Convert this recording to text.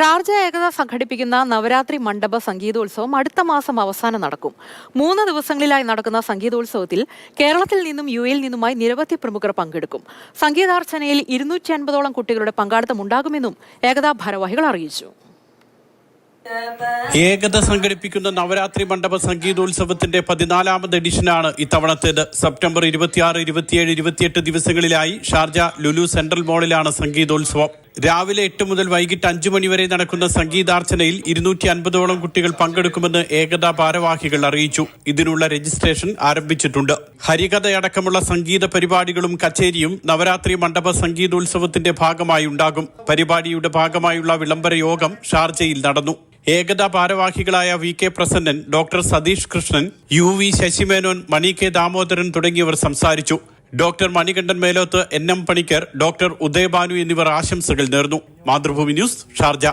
Sharjah ഏകത സംഘടിപ്പിക്കുന്ന നവരാത്രി മണ്ഡപ സംഗീതോത്സവം അടുത്ത മാസം അവസാനം നടക്കും. മൂന്ന് ദിവസങ്ങളിലായി നടക്കുന്ന സംഗീതോത്സവത്തിൽ കേരളത്തിൽ നിന്നും യു എയിൽ നിന്നുമായി നിരവധി പ്രമുഖർ പങ്കെടുക്കും. സംഗീതാർച്ചനയിൽ ഇരുന്നൂറ്റി അൻപതോളം കുട്ടികളുടെ പങ്കാളിത്തം ഉണ്ടാകുമെന്നും ഏകതാ ഭാരവാഹികൾ അറിയിച്ചു. ഏകത സംഘടിപ്പിക്കുന്ന നവരാത്രി മണ്ഡപ സംഗീതോത്സവത്തിന്റെ പതിനാലാമത് എഡിഷനാണ് ഇത്തവണത്തേത്. സെപ്റ്റംബർ ഇരുപത്തിയാറ് ഇരുപത്തിയേഴ് ഇരുപത്തിയെട്ട് ദിവസങ്ങളിലായി ഷാർജ ലുലു സെൻട്രൽ മോളിലാണ് സംഗീതോത്സവം. രാവിലെ എട്ട് മുതൽ വൈകിട്ട് അഞ്ചു മണിവരെ നടക്കുന്ന സംഗീതാർച്ചനയിൽ ഇരുന്നൂറ്റി അൻപതോളം കുട്ടികൾ പങ്കെടുക്കുമെന്ന് ഏകതാ ഭാരവാഹികൾ അറിയിച്ചു. ഇതിനുള്ള രജിസ്ട്രേഷൻ ആരംഭിച്ചിട്ടുണ്ട്. ഹരികഥയടക്കമുള്ള സംഗീത പരിപാടികളും കച്ചേരിയും നവരാത്രി മണ്ഡപ സംഗീതോത്സവത്തിന്റെ ഭാഗമായി ഉണ്ടാകും. പരിപാടിയുടെ ഭാഗമായുള്ള വിളംബര യോഗം ഷാർജയിൽ നടന്നു. ഏകതാ ഭാരവാഹികളായ V K Prasannan doctor Satheesh Krishnan U V Sasimenon Mani K Damodaran തുടങ്ങിയവർ സംസാരിച്ചു. Doctor Manikandan Meloth N M Panicker doctor Udayabhanu എന്നിവർ ആശംസകൾ നേർന്നു. Mathrubhumi news Sharjah.